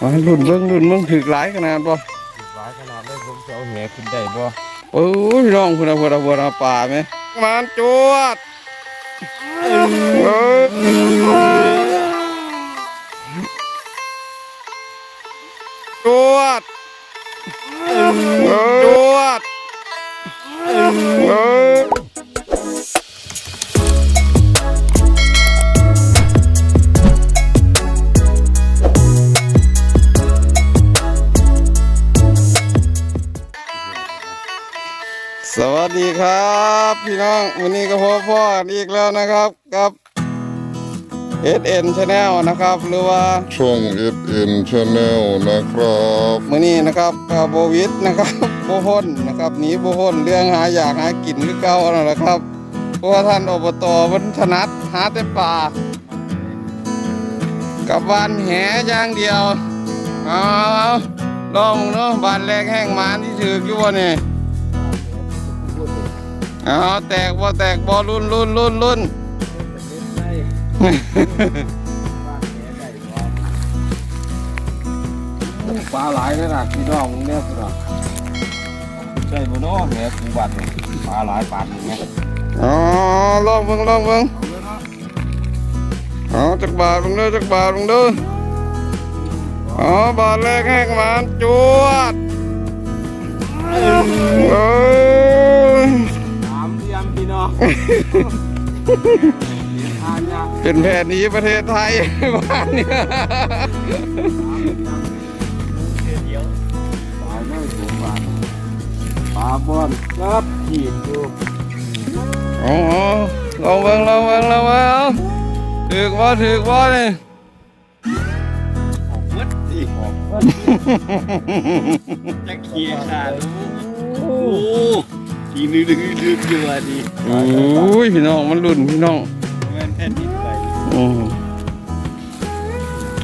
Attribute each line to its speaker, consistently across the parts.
Speaker 1: มารุ่นเบิ้งรุ่นเบิ้งถึกหลายขนาดบ่
Speaker 2: หลายขนาดเลยผมจะเอาแหขึ้นได้บ่
Speaker 1: โอ้ยน้องพุ่นน่ะพุ่นน่ะพุ่นน่ะป่าไหมมานจวดเอ้ยจวดเอ้ยจวด สวัสดีครับ พี่น้องวันนี้ก็พบพ่อกันอีกแล้วนะครับกับ SN Channel นะครับ หรือว่า
Speaker 3: ช่อง SN Channel นะครับ
Speaker 1: มื้อนี้นะครับกับโบวิดนะครับโบพ้นนะครับหนีโบพ้นเรื่องหาอยากหากินคือเก่านั่นแหละครับเพราะว่าท่านอบตมันถนัดหาแต่ป่ากับวานแหอย่างเดียวเอาลองเนาะบานแรกแห้งหมานที่ถืออยู่วะนี่เอาแตกบ่แตกบ่รุ่นรุ่นรุ่นรุ่น
Speaker 2: ปลาหลายขนาดพี่น้องเนี่ยพี่น้องใช่บ่เนาะแหกูบัดนี่ปลาหลายปานนี่ไง
Speaker 1: อ๋อลองเบิ่งลองเบิ่งอ๋อจักบาทเบิ่งเด้อจักบาทเบิ่งเด้ออ๋อบาทแรกแห้งหมานจวดเอ้ย
Speaker 2: เป็
Speaker 1: นแผนนี้ประเทศไทยบ้านเนี่ย
Speaker 2: ปลาไม่สูงบาทปลาบอนครับขีดอยู่
Speaker 1: อ๋อลองเบิ่งลองเบิ่งลองเบิ่งถึกบ่าถึกบ่านี่
Speaker 2: ออกวัดดิออกวัดจะเขียร์ขาด โอ้ทีนึงดึงดึงอยู่อะดิ
Speaker 1: โอ้ยพี่น้องมันรุ่นพี่น้อง
Speaker 2: แม่นแผ่นดินไหว
Speaker 1: อืม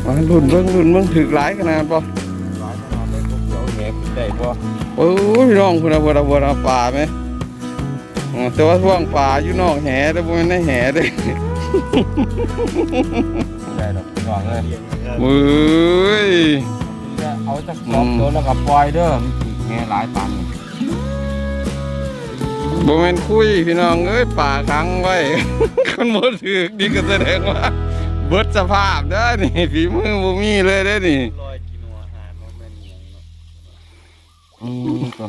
Speaker 1: มารุ่นเบิ่งรุ่นเบิ่งถึกหลายขนาดบ่
Speaker 2: หลายขนาดเลยผมจะเอาแหขึ้นได้บ่
Speaker 1: โอ้ยพี่น้องพุ่นน่ะพุ่นน่ะพุ่นน่ะป่าไหมอ๋อแต่ว่าช่วงป่าอยู่นอกแหแต่บ่แม่นในแหเด้
Speaker 2: ได้ดอกพี่น้องเลย
Speaker 1: มือย
Speaker 2: เอาจากสองตัวแล้วก็ปล่อยเด้อแง่หลายตัน
Speaker 1: บ่แม่นคุยพี่น้องเอ้ยป่าขังไว้ คนบ่ถึกนี่ก็แสดงว่า เบิดสภาพเด้นี่ฝีมือบ่มีเลยเด้นี่
Speaker 2: ลอยกินอาหารมันเป็นอย่างเนาะอืมก็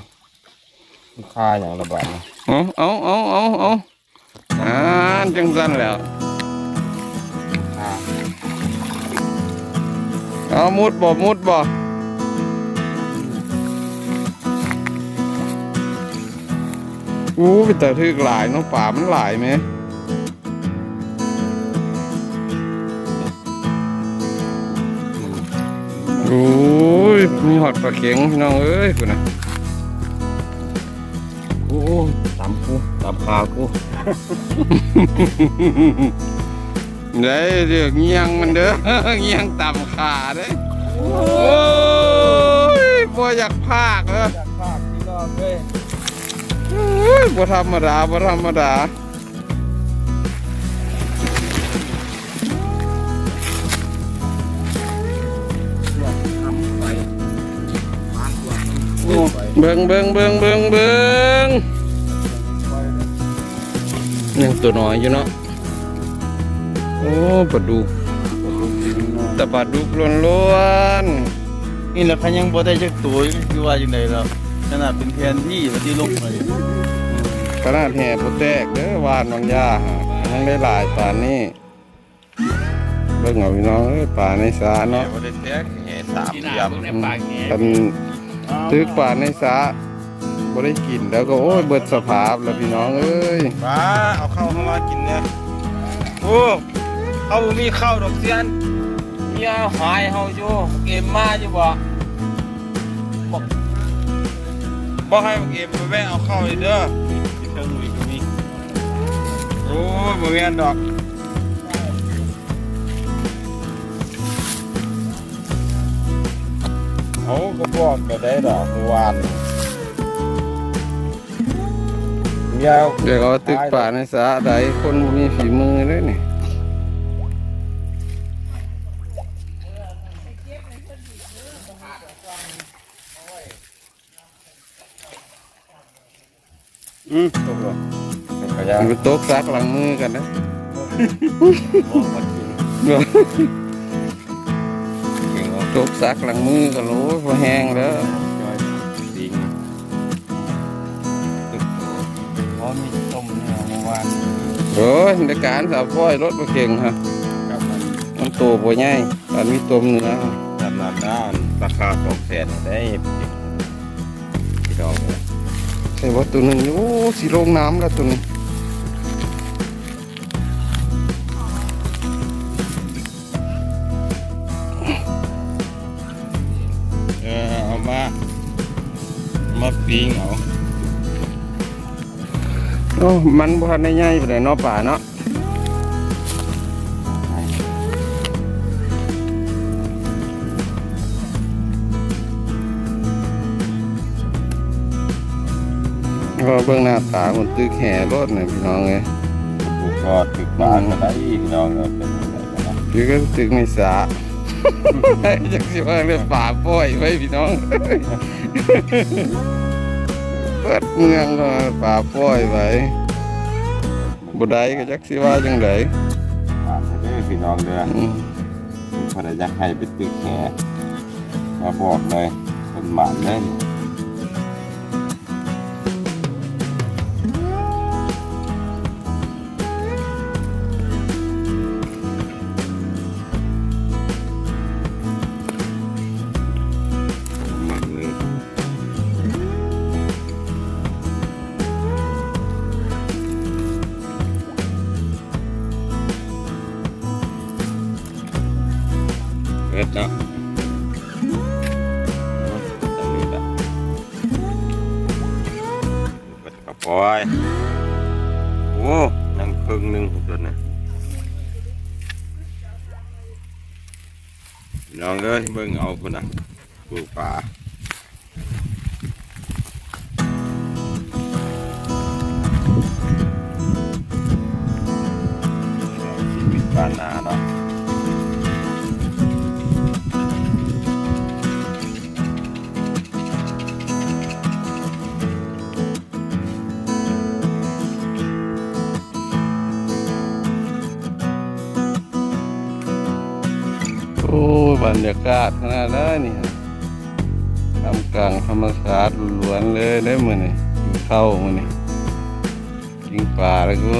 Speaker 2: ค่าอย่างระบาดนะ
Speaker 1: เอาเอาเอาเอาเอาอ่านจังซั่นแล้วเอามุดบ่มุดบ่ อู้ไปแต่ถึกหลายเนาะป่ามันหลายไหมโอ้ยมีหอดปลาเข็งพี่น้องเอ้ยคุณนะ
Speaker 2: โอ้ตำกูตำขากู
Speaker 1: ได้เรียกเงียงมันเด้อเงียงต่ำขาเด้อโอ้ยบ่อยากพากเด้อ
Speaker 2: จากภาคพี่น้องเลย
Speaker 1: โอ้ ยบ่ธรรมดาบ่ธรรมดา
Speaker 2: ทำไปมานตัวโอ้ไป
Speaker 1: เบิ่งเบิ่งเบิ่งเบิ่งเบิ่ง
Speaker 2: ไปเลย
Speaker 1: ยังตัวน้อยอยู่เนาะ โอ้ปลาดุกแต่ปลาดุกล้วน
Speaker 4: นี่แหละเขายังบ่ได้จักตัวอยู่ว่าจังไดล่ะขนาดเป็นแผนที่ว่าที่ลงไป
Speaker 1: ๆ ขนาดแห่บ่แตกเด้อวานบางยาหายังได้หลายป่านนี้เบิ่งเอาพี่น้องเอ้ยป่าในสาเนาะ
Speaker 2: บ่ได้แท้แห่สามเหลี่ยม
Speaker 1: กันตึกป่าในสาบ่ได้กินแล้วก็โอ้ยเบิดสภาพแล้วพี่น้องเอ้ย
Speaker 4: ป้าเอาข้าวเข้ามากินเนี่ยโอ้เขาบ่มีข้าวดอกเสียน
Speaker 2: เนี่ยหายเฮาอยู่เกมมาอยู่บ่
Speaker 4: บ่ให้บักเอ็มไปแวะเอาข้าวเลยเด้อ
Speaker 2: เครื่องมือก็มี
Speaker 4: โอ้บริเวณดอกเขาก็บอกก็ได้ดอกวานยาว
Speaker 1: เดี๋ยวเขาตึกป่าในสาใดคนมีฝีมือเลยนี่ อืม
Speaker 2: ตกลงเป็นขยะ
Speaker 1: มันเป็นโต๊ะซักหลังมือกันนะ
Speaker 2: มองมากินเก่งเนาะ
Speaker 1: โต๊ะซักหลังมือกันโหลพอแห้งแล้ว
Speaker 2: จอยดิงตึกโตเพราะมีต้มเนี่ยเมื่อวาน
Speaker 1: โอ้ยในการสาวพ่อยรถมาเก่งฮะ
Speaker 2: กับมัน
Speaker 1: มันโตบ่ใหญ่ตอนมีต้มเนื้อ
Speaker 2: ตำนานด้านราคาสองแสนได้พี่น้องเลย
Speaker 1: ใส่ว่าตัวหนึ่งโอ้สีลงน้ำแล้วตัวนี้
Speaker 2: เออเอามาเอามาปิ้งเอา
Speaker 1: โอ้มันบ่ทันได้ใหญ่ปเลยเนาะป่าเนาะ ก็เบิ่งหน้าตาคนตึกแห่รถเนี่ยพี่น้องเอ้ย
Speaker 2: ถูกก็ถึกบานก็ได้พี่น้องเลยเป็นยังไงกันนะ
Speaker 1: คือก็ตึกในสาจักสิว่าเรื่องป่าป้อยไว้พี่น้องเปิดเมืองก็ป่าป้อยไว้บ่ได้ก็จักสิว่าจังได
Speaker 2: บานเด้อพี่น้องเด้อ
Speaker 1: อืม
Speaker 2: พอได้อยากให้ไปตึกแขมาบอกเลยเป็นหมานเล่น เอ็ดเนาะตอนนี้ละเปิดกระปอยโอ้ยังครึ่งหนึ่งของตัวเนี่ยพี่น้องเอ้ยเบิ่งเอาคนน่ะปลูกป่าชีวิตบ้านนา
Speaker 1: รรยากาศขนาดนั้นนี่ทำกลางธรรมชาติล้วนเลยได้มือนี้กินข้าวมือนี่กินปลาแล้วก็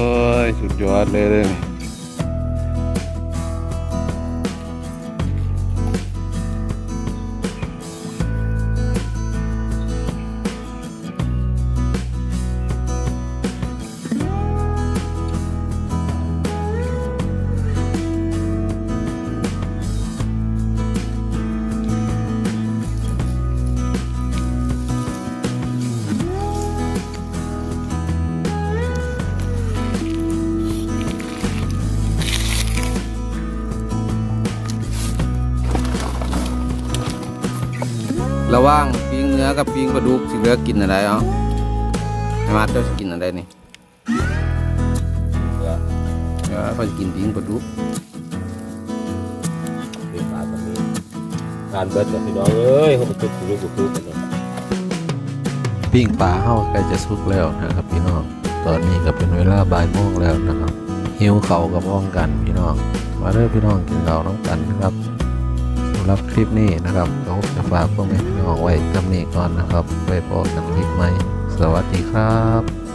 Speaker 1: สุดยอดเลยเลยนี่ ระหว่างปิ้งเนื้อกับปิ้งปลาดุกสิเหลือกินอะไรเอ๋อให้มาเจ้าสิกินอะไรนี่เออเขาจะกินปิ้งปลาดุก
Speaker 2: เป็นป่าตรงนี้การเบิดกับพี่น้องเอ้ยเขาไปจุดลูกทุกกันเนาะ
Speaker 5: ปิ้งปลาเฮาใกล้จะสุกแล้วนะครับพี่น้อง ตอนนี้ก็เป็นเวลาบ่ายโมงแล้วนะครับ หิวเขาวกับพ้องกันพี่น้อง มาเด้อพี่น้องกินเราวน้องกันนะครับสำหรับคลิปนี้นะครับก็ผมจะฝากพวกแเอาไว้จำนี้ก่อนนะครับไว้พอกันคลิปใหม่ สวัสดีครับ